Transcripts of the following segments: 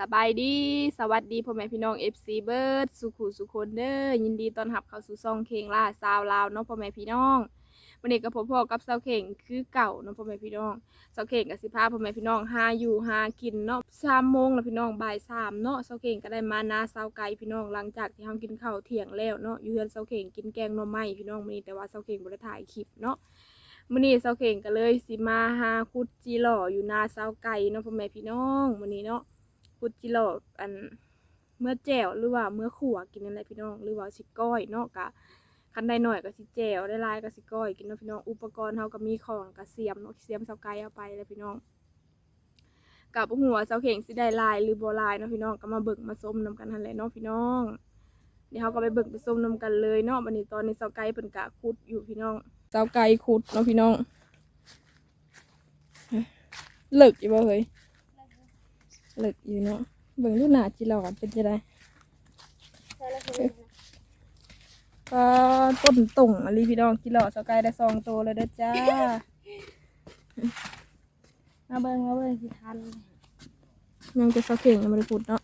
สบายดีสวัสดีพ่อแม่พี่น้อง FC เบิร์ดสุขุสุคนเด้อยินดีต้อนรับเข้าสู่ซองเคงล่าซาวลาวเนาะพ่อแม่พี่น้องวันนี้ก็พบพ่อกับเสาวเข่งคือเก่าเนาะพ่อแม่พี่น้องเสาวเข่งกับสิพาพ่อแม่พี่น้องหาอยู่หากินเนาะสามโมงแล้วพี่น้องบ่ายสามเนาะเสาวเข่งก็ได้มานาเสาวไก่พี่น้องหลังจากที่ทำกินข้าวเที่ยงแล้วเนาะอยู่เฮือนเสาวเข่งกินแกงหน่อไม้พี่น้องมื้อนี้แต่ว่าเสาวเข่งบ่ได้ถ่ายคลิปเนาะมื้อนี้เซาเข่งก็เลยสิมาหาคุดจิหล่ออยู่นาเซาไก่เนาะพ่อแม่พี่น้องมื้อนี้เนาะ คุดจิหล่ออันเมื่อแจวหรือว่าเมื่อขั่วกินนั่นแหละพี่น้อง หรือว่าสิก้อยเนาะกะคันได้หน่อยก็สิแจวได้ลายก็สิก้อยกินเนาะพี่น้องอุปกรณ์เฮาก็มีของกระเสียมเนาะเสียมเซาไก่เอาไปแล้วพี่น้องกับหัวเซาเข่งสิได้ลายหรือบลายเนาะพี่น้องก็มาเบิ่งมาส้มนํกันหั่นแหละเนาะพี่น้องเดี๋ยวเฮาก็ไปเบิ่งไปส้มนํกันเลยเนาะบัดนี้ตอนนี้เซาไก่เพิ่นกะคุดอยู่พี่น้องเจ้าไก่ขุดเนาะพี่น้องเลิกอยู่บ่เฮ้ย เลิกอยู่เนาะเบิ่งดูหน้าจิหลอดเป็นจะได้ก็ต้นตุ่งอะลีพี่น้องจิหลอดเจ้าไก่ได้สองตัวเลยเด้อจ้า มาเบิ่งมาเบิ่งสิทันยังจะเสาเข่งยังไม่ได้ขุดเนาะ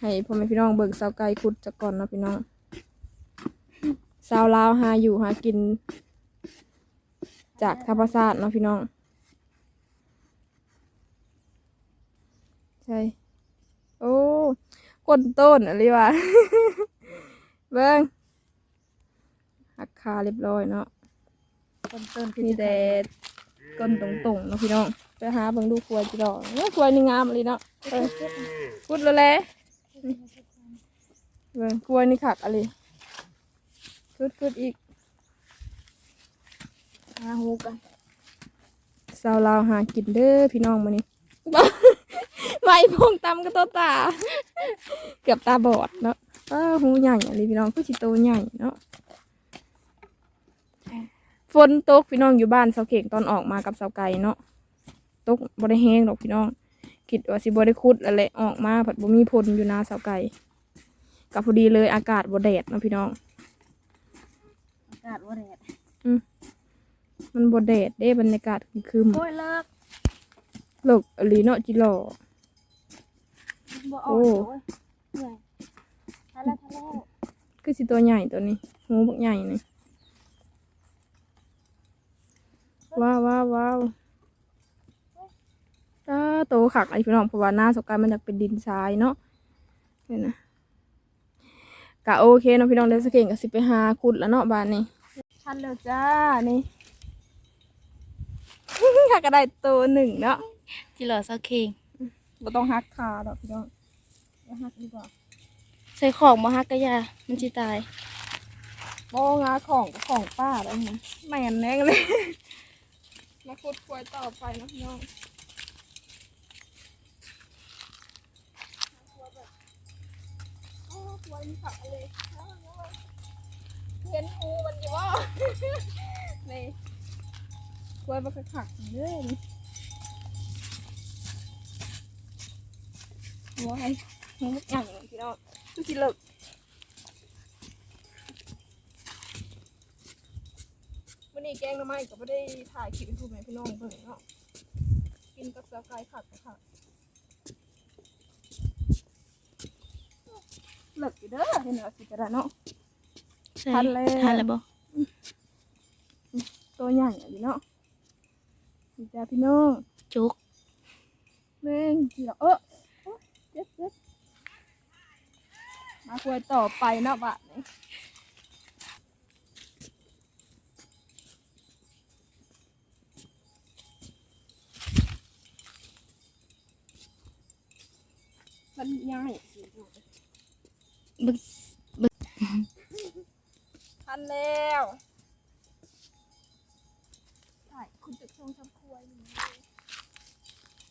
ให้พ่อแม่พี่น้องเบิ่งเสาไก่ขุดจะก่อนเนาะพี่น้องสาวลาวหาอยู่หากิน จากธรรมชาติเนาะพี่น้อง ใช่โอ้ก้นต้นอะไรวะเบิ้งหักคาเรียบร้อยเนาะต้นต้นมีแต่ก้นตรงๆเนาะพี่น้องไปหาเบิ่งดูครัวจีดอกเนี่ยครัวนี่งามเลยเนาะเออพูดแล้วแหละเบิ่งครัวนี่ขักอะไรคุดคุดอีกหาหูกันสาวลาวหากินเด้อพี่น้องมานี่ ไม่พงตำกับตัวตา เกือบตาบอดเนาะอ้าหูใหญ่อะไรพี่น้องก็ชิโตใหญ่เนาะฝนตกพี่น้องอยู่บ้านเสาเข่งตอนออกมากับเสาไก่เนาะตกบ่ได้แห้งหรอกพี่น้องคิดว่าสิบ่ได้คุดอะไรออกมาผัดบ่มีพลอยู่นาเสาไก่กับพอดีเลยอากาศบ่แดดเนาะพี่น้องอากาศว่าแดดมันบ่แดดเด้บรรยากาศคึมโอ้ยเลิกๆเลิกอหลีเนาะจิหล่อ บ่อโอ้อกโอ้ เหนื่อยทันแล้วทันแล้วคือสิตัวใหญ่ตัวนี้หูบักใหญ่นี่ว้าวว้าวว้าวตาโตขักไอพี่น้องเพราะว่าหน้าสกายมันอยากเป็นดินทรายเนาะเห็นนะกะโอเคเนาะพี่น้องเดยวสเก่งกับสิไปหาขุดแล้วเนาะบ้านนี้ทันแล้วจ้านี่ถ้าก็ได้ตัวหนึ่งเนาะจิหล่อเซาเข่ง บ่ต้องหักขาหรอกพี่น้องบ่หักดีกว่าใส่ของมาฮักกะยามันสิตายโอ้งาของกับของป้าแล้วนะแม่นแน่เลย มาขุดควยต่อไปนะพี่น้องโอ้ควยมีผักอะไรเห็นหูมันอยู่ว่านี่ควยมันก็ขักเรื่อยหั วไอ้หูมันอย่างพี่น้องทุกทีเลิกวันนี้แกงหน้ำไม้ก็ไม่ได้ถ่ายคลิปให้ผู้แม่พี่น้องเบิ่งเนาะกินกับสาไก่ผักกับผักเลิกอยู่เด้อเห็นแล้วสิจะได้เนาะใช่ทันแล้วทันแล้วบ่ตัวใหญ่อะดิเนาะดีจ้าพี่น้องจุกแม่งสิเหรอเออ โอ๊ยเจ็บเจ็บมาคุยต่อไปนะบะนี่มันง่ายสิบึกทันแล้วใช่คุณจะชงทำครัวอยู่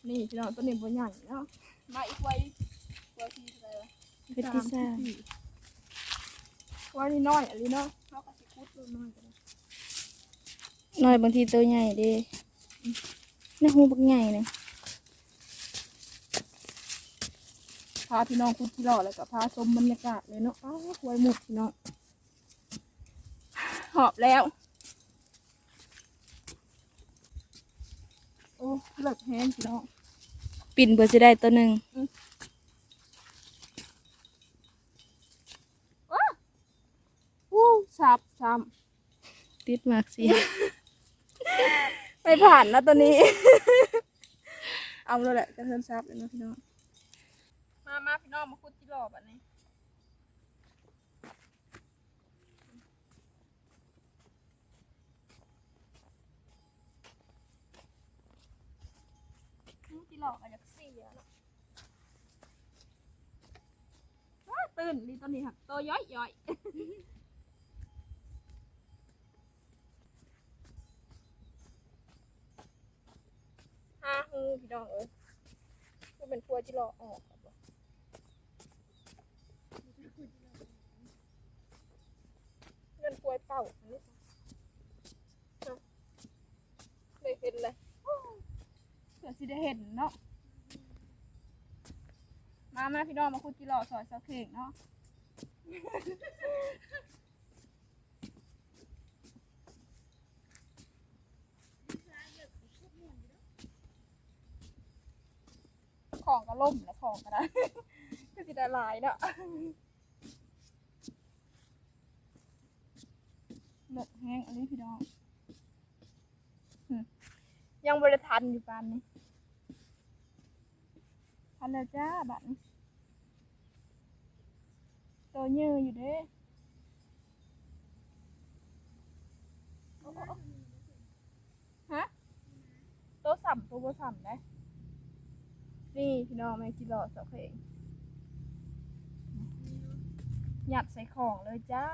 นี่พี่น้องตัวนี้บ่ใหญ่เนาะมาอีกไว้ไว้ที่อะไรวะ เป็นพิซซ่าไว้นี่น้อยอะไรเนาะเขาก็สิคุดตัวน้อยกันน้อยบางทีตัวใหญ่เด้ในหูบักใหญ่เลยพาพี่น้องคุดที่รอแล้วก็พาชมบรรยากาศเลยเนาะอ้าวควยหมดพี่น้องหอบแล้วโอ้เลิกแห้งพี่น้อง ปิ่นเบอร์สิได้ตัวหนึ่ง ติดมากสิไม่ผ่านนะตัวนี้ เอาเลยแหละจะเทินซับเลยนะพี่น้องมามาพี่น้องมาคุดจิหลอแบบนี้จิหลอกมาจากสี่แล้วเนาะว้าตื่นดีตอนนี้ค่ะตัวย้อยย้อย ห้าหูพี่น้องเอ้ยก็เป็นพัวจิหลอออกครับบ่เงินพัวเป่าอันนี้ค่เลยเห็นเลยเผื่อสิได้เห็นเนาะ มามาพี่น้องมาคุดจิหลอกซอยเสาเข่งเนาะ องก็ล่มแล้วของก็ได้ก็สิได้หลายเนาะเลิกแห้งอันนี้พี่น้องหึยังบริทันอยู่ปานนี้ทันแล้วจ้าบัดนี้ตัวเยอะอยู่เด้โอ้โอ้ฮะตัวสัมตัวบ่สัมได้ นี่พี่น้องแม่จิรอสอกเองหยัดใส่ของเลยจ้า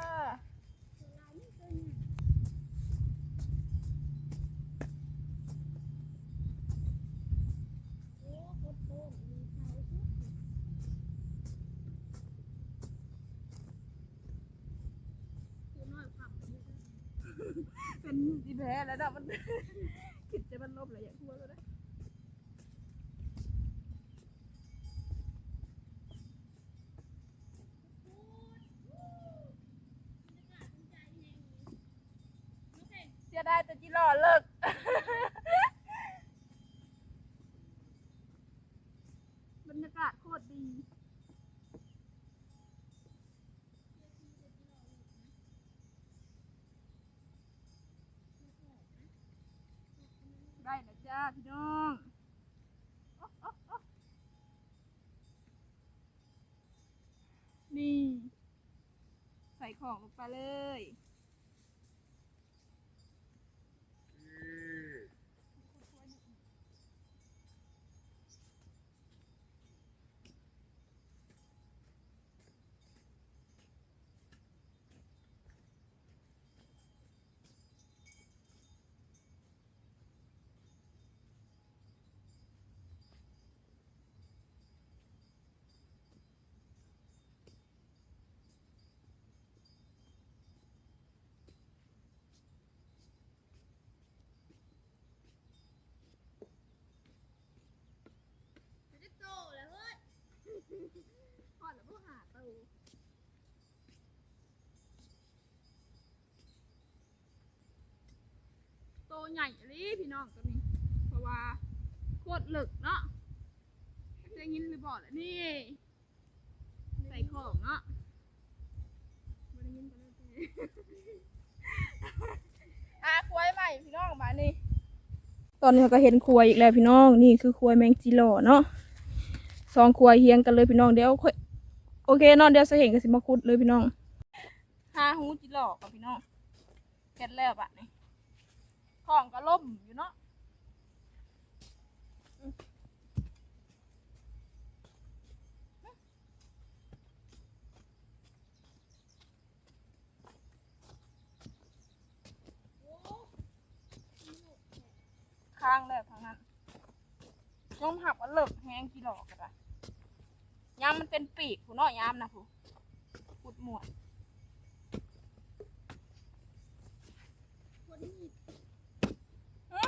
เป็นดีแพ้แล้วนะมัน แต่จิรอเลิก บรรยากาศโคตรดี ได้นะจ้าพี่น้องโอ๊ะโอ๊ะโอ๊ะนี่ ใส่ของลงไปเลย ใหญ่เลยพี่น้องตัวนี้ เพราะว่าโคตรเหลึกเนาะจะยินหรือบอกล่ะนี่ ใส่ของเนาะบ่ได้ยินก็ได้แต่อาควยใหม่พี่น้องมานี่ตอนนี้เราก็เห็นครัวอีกแล้วพี่น้องนี่คือครัวแมงจีโร่เนาะสองครัวเฮียงกันเลยพี่น้องเดี๋ยวค่อยโอเคเนาะเดี๋ยวจะเห็นกันสิมาคุดเลยพี่น้องหาหูจิหลอกกับพี่น้องเก็ดแล้วบะนี่ ของก็ล่มอยู่เนาะข้างแล้วทางนั้นยอมหักว่าเลิกแห้งจิหลอกกันละยามมันเป็นปีกผู้น้อยยามนะผู้พุดหมวดฮะ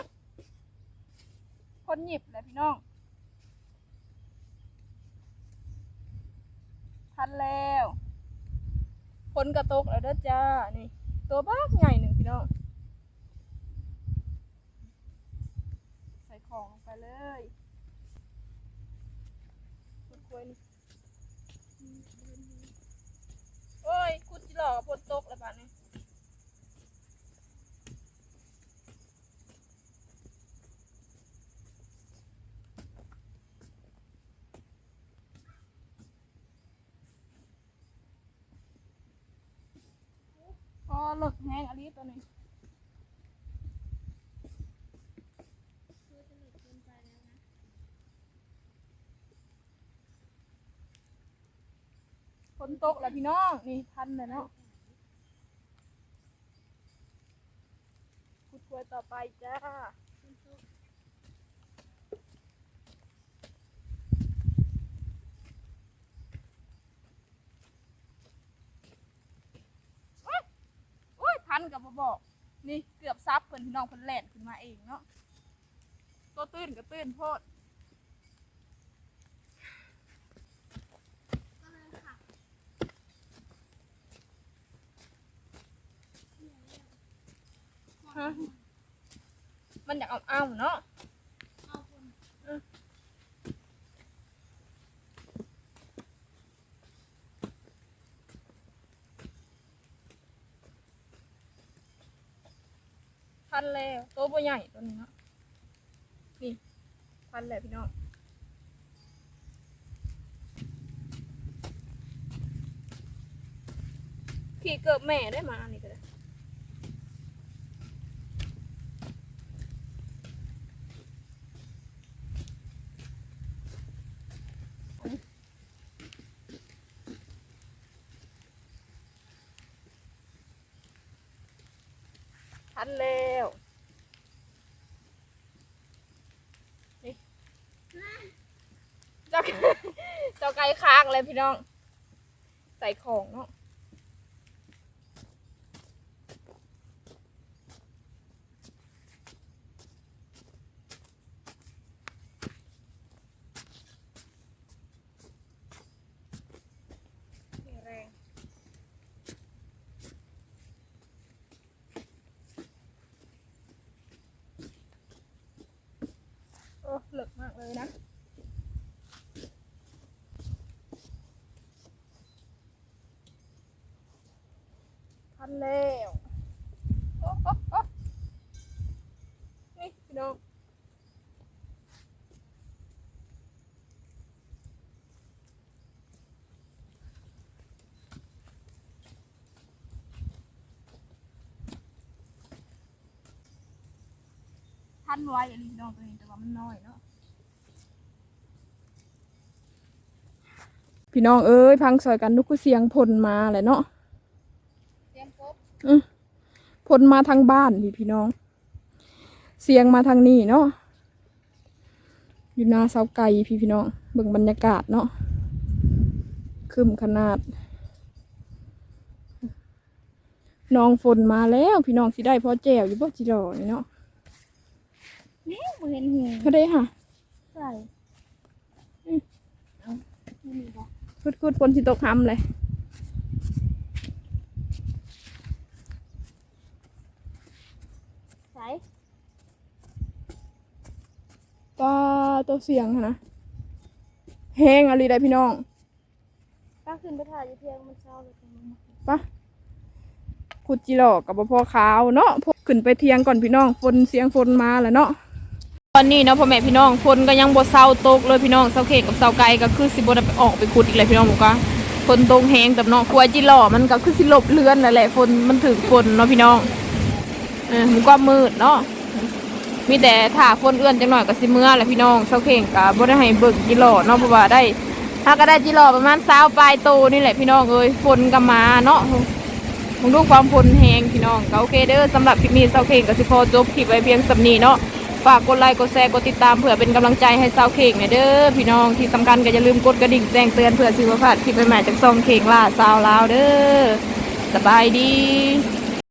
ค นหยิบเลยพี่น้อง ทันแล้วผลกระตกแล้วเด้อจ้า นี่ ตัวบ้าใหญ่หนึ่งพี่น้อง ใส่ของลงไปเลยกล้วยนี่โอ้ยคุดจิหลอกล้วป่ะนี่ เลิกแห้งอันนี้ตัวนี้ฝนตกแล้วพี่น้อง นี่ทันเลยเนาะคุดควยต่อไปจ้า โอ้ยพันกับบ่บอก นี่เกือบซับเพิ่นพี่น้องเพิ่นแล่นขึ้นมาเองเนาะตัวตื้นก็ตื้นโพดฮะมันอยากเอาเอาเนาะ พันแล้วตัวบ่ใหญ่ตัวนี้เนาะนี่พันแล้วพี่น้องพี่เกิดแม่ได้มาอัน ทันแล้วนี่เจ้าเจ้าไก่ค้างเลยพี่น้อง ใส่ของเนาะ เหลึกมากเลยนะทันแล้วโอ้โอ้โอ้นี่พี่น้องทันไว้อันนี้พี่น้องตัวนี้แต่ว่ามันน้อยเนาะ พี่น้องเอ้ยพังซอยกันนุกเสียงพลมาแหละเนาะเตรียมกบพลมาทางบ้านพี่พี่น้อง เสียงมาทางนี้เนาะอยู่หนาเสาไก่พี่พี่น้องเบิ่งบรรยากาศเนาะคืมขนาดน้องฝนมาแล้วพี่น้องสิได้พอแจวอยู่บ่จิรอนี่เนาะนี่บ่เห็นหูก็ได้ค่ะใส่เอาไม่มีบ่ คุดคุดฝนสิตกห้ำเลยใส่ปลาตัวเสียงหั้นนะแห้งอะไรได้พี่น้องป้าขึ้นไปถ่ายอยู่เพียงมันเช้าเลยจังลงมาปะขุดจิหลอกกับพ่อขาวเนาะพวกขึ้นไปเทียงก่อนพี่น้องฝนเสียงฝนมาแล้วเนาะ ตอนนี้เนาะพ่อแม่พี่น้องฝนก็ยังบ่เศร้าตกเลยพี่น้องเศร้าเขกกับเศร้าไก่ก็คือสิบ่ได้ไปออกไปขุดอีกเลยพี่น้องหมูกะฝนตกแห้งแต่เนาะกลัวจิหล่อมันก็คือสิหลบเลือนนั่นแหละฝนมันถึงฝนเนาะพี่น้องเออมันก็มืดเนาะมีแต่ถ้าฝนเอื้อนจังหน่อยก็สิเมื่อแหละพี่น้องเศร้าเข่งก็บ่ได้ให้เบิกจิหล่อเนาะเพราะว่าได้ถ้าก็ได้จิหล่อประมาณ20ปลายโตนี่แหละพี่น้องเอ้ยฝนก็มาเนาะมึงดูความพลแหงพี่น้องก็โอเคเด้อสำหรับคลิปนี้เซาเข่งก็สิพอจบคลิปไว้เพียงสำนีเนาะ ฝากกดไลค์กดแชร์กดติดตามเผื่อเป็นกำลังใจให้สาวเข่งเนี่ยเด้อพี่น้องที่สำคัญก็อย่าลืมกดกระดิ่งแจ้งเตือนเผื่อสิว่าพลาดคลิปใหม่ๆจากซองเข่งล่าสาวลาวเด้อสบายดี